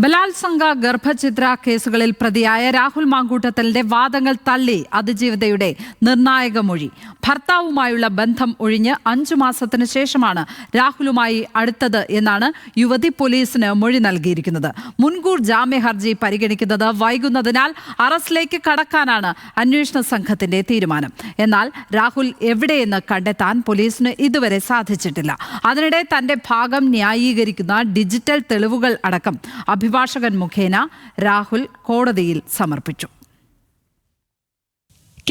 ബലാത്സംഗ ഗർഭഛിദ്ര കേസുകളിൽ പ്രതിയായ രാഹുൽ മാങ്കൂട്ടത്തലിന്റെ വാദങ്ങൾ തള്ളി അതിജീവിതയുടെ നിർണായക മൊഴി. ഭർത്താവുമായുള്ള ബന്ധം ഒഴിഞ്ഞ് അഞ്ചു മാസത്തിന് ശേഷമാണ് രാഹുലുമായി അടുത്തത് എന്നാണ് യുവതി പോലീസിന് മൊഴി നൽകിയിരിക്കുന്നത്. മുൻകൂർ ജാമ്യ ഹർജി പരിഗണിക്കുന്നത് വൈകുന്നതിനാൽ അറസ്റ്റിലേക്ക് കടക്കാനാണ് അന്വേഷണ സംഘത്തിന്റെ തീരുമാനം. എന്നാൽ രാഹുൽ എവിടെയെന്ന് കണ്ടെത്താൻ പോലീസിന് ഇതുവരെ സാധിച്ചിട്ടില്ല. അതിനിടെ തന്റെ ഭാഗം ന്യായീകരിക്കുന്ന ഡിജിറ്റൽ തെളിവുകൾ അടക്കം അഭിഭാഷകൻ മുഖേന രാഹുൽ കോടതിയിൽ സമർപ്പിച്ചു.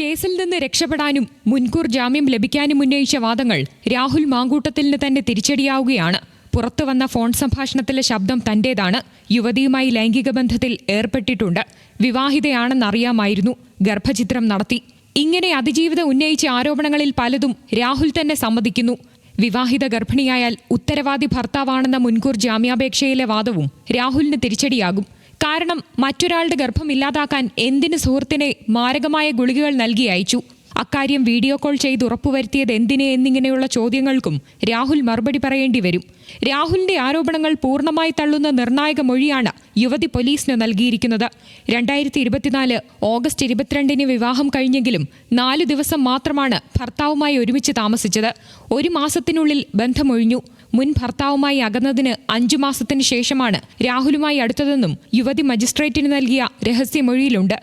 കേസിൽ നിന്ന് രക്ഷപ്പെടാനും മുൻകൂർ ജാമ്യം ലഭിക്കാനും ഉന്നയിച്ച വാദങ്ങൾ രാഹുൽ മാങ്കൂട്ടത്തിന് തന്നെ തിരിച്ചടിയാവുകയാണ്. പുറത്തുവന്ന ഫോൺ സംഭാഷണത്തിലെ ശബ്ദം തന്റേതാണ്. യുവതിയുമായി ലൈംഗിക ബന്ധത്തിൽ ഏർപ്പെട്ടിട്ടുണ്ട്. വിവാഹിതയാണെന്നറിയാമായിരുന്നു. ഗർഭചിത്രം നടത്തി. ഇങ്ങനെ അതിജീവിത ഉന്നയിച്ച ആരോപണങ്ങളിൽ പലതും രാഹുൽ തന്നെ സമ്മതിക്കുന്നു. വിവാഹിത ഗർഭിണിയായാൽ ഉത്തരവാദി ഭർത്താവാണെന്ന മുൻകൂർ ജാമ്യാപേക്ഷയിലെ വാദവും രാഹുലിന് തിരിച്ചടിയാകും. കാരണം മറ്റൊരാളുടെ ഗർഭം ഇല്ലാതാക്കാൻ എന്തിന് സുഹൃത്തിനെ മാരകമായ ഗുളികകൾ നൽകി അയച്ചു? അക്കാര്യം വീഡിയോ കോൾ ചെയ്ത് ഉറപ്പുവരുത്തിയത് എന്തിനെ എന്നിങ്ങനെയുള്ള ചോദ്യങ്ങൾക്കും രാഹുൽ മറുപടി പറയേണ്ടി വരും. രാഹുലിന്റെ ആരോപണങ്ങൾ പൂർണമായി തള്ളുന്ന നിർണായക മൊഴിയാണ് യുവതി പോലീസിന് നൽകിയിരിക്കുന്നത്. രണ്ടായിരത്തി ഇരുപത്തിനാല് ഓഗസ്റ്റ് ഇരുപത്തിരണ്ടിന് വിവാഹം കഴിഞ്ഞെങ്കിലും നാലു ദിവസം മാത്രമാണ് ഭർത്താവുമായി ഒരുമിച്ച് താമസിച്ചത്. ഒരു മാസത്തിനുള്ളിൽ ബന്ധമൊഴിഞ്ഞു മുൻ ഭർത്താവുമായി അകന്നതിന് അഞ്ചു മാസത്തിന് ശേഷമാണ് രാഹുലുമായി അടുത്തതെന്നും യുവതി മജിസ്ട്രേറ്റിന് നൽകിയ രഹസ്യമൊഴിയിലുണ്ട്.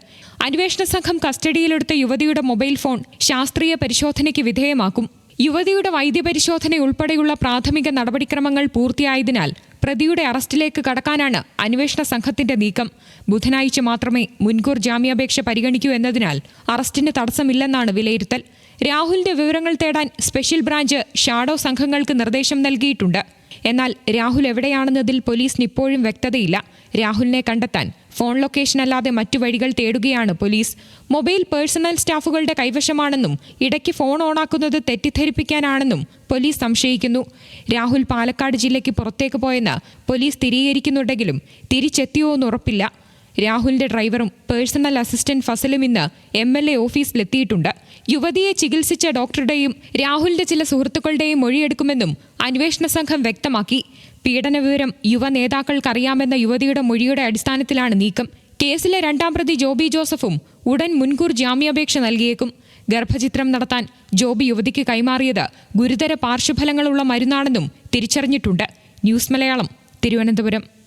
അന്വേഷണ സംഘം കസ്റ്റഡിയിലെടുത്ത യുവതിയുടെ മൊബൈൽ ഫോൺ ശാസ്ത്രീയ പരിശോധനയ്ക്ക് വിധേയമാക്കും. യുവതിയുടെ വൈദ്യപരിശോധന ഉൾപ്പെടെയുള്ള പ്രാഥമിക നടപടിക്രമങ്ങൾ പൂർത്തിയായതിനാൽ പ്രതിയുടെ അറസ്റ്റിലേക്ക് കടക്കാനാണ് അന്വേഷണ സംഘത്തിന്റെ നീക്കം. ബുധനാഴ്ച മാത്രമേ മുൻകൂർ ജാമ്യാപേക്ഷ പരിഗണിക്കൂ എന്നതിനാൽ അറസ്റ്റിന് തടസ്സമില്ലെന്നാണ് വിലയിരുത്തൽ. രാഹുലിന്റെ വിവരങ്ങൾ തേടാൻ സ്പെഷ്യൽ ബ്രാഞ്ച് ഷാഡോ സംഘങ്ങൾക്ക് നിർദ്ദേശം നൽകിയിട്ടുണ്ട്. എന്നാൽ രാഹുൽ എവിടെയാണെന്നതിൽ പോലീസിന് ഇപ്പോഴും വ്യക്തതയില്ല. രാഹുലിനെ കണ്ടെത്താൻ ഫോൺ ലൊക്കേഷൻ അല്ലാതെ മറ്റു വഴികൾ തേടുകയാണ് പോലീസ്. മൊബൈൽ പേഴ്സണൽ സ്റ്റാഫുകളുടെ കൈവശമാണെന്നും ഇടയ്ക്ക് ഫോൺ ഓണാക്കുന്നത് തെറ്റിദ്ധരിപ്പിക്കാനാണെന്നും പോലീസ് സംശയിക്കുന്നു. രാഹുൽ പാലക്കാട് ജില്ലയ്ക്ക് പുറത്തേക്ക് പോയെന്ന് പോലീസ് സ്ഥിരീകരിക്കുന്നുണ്ടെങ്കിലും തിരിച്ചെത്തിയോ എന്നുറപ്പില്ല രാഹുലിന്റെ ഡ്രൈവറും പേഴ്സണൽ അസിസ്റ്റന്റ് ഫസലും ഇന്ന് എം എൽ എ ഓഫീസിലെത്തിയിട്ടുണ്ട്. യുവതിയെ ചികിത്സിച്ച ഡോക്ടറുടെയും രാഹുലിന്റെ ചില സുഹൃത്തുക്കളുടെയും മൊഴിയെടുക്കുമെന്നും അന്വേഷണ സംഘം വ്യക്തമാക്കി. പീഡന വിവരം യുവ നേതാക്കൾക്കറിയാമെന്ന യുവതിയുടെ മൊഴിയുടെ അടിസ്ഥാനത്തിലാണ് നീക്കം. കേസിലെ രണ്ടാം പ്രതി ജോബി ജോസഫും ഉടൻ മുൻകൂർ ജാമ്യാപേക്ഷ നൽകിയേക്കും. ഗർഭചിത്രം നടത്താൻ ജോബി യുവതിക്ക് കൈമാറിയത് ഗുരുതര പാർശ്വഫലങ്ങളുള്ള മരുന്നാണെന്നും തിരിച്ചറിഞ്ഞിട്ടുണ്ട്. ന്യൂസ് മലയാളം തിരുവനന്തപുരം.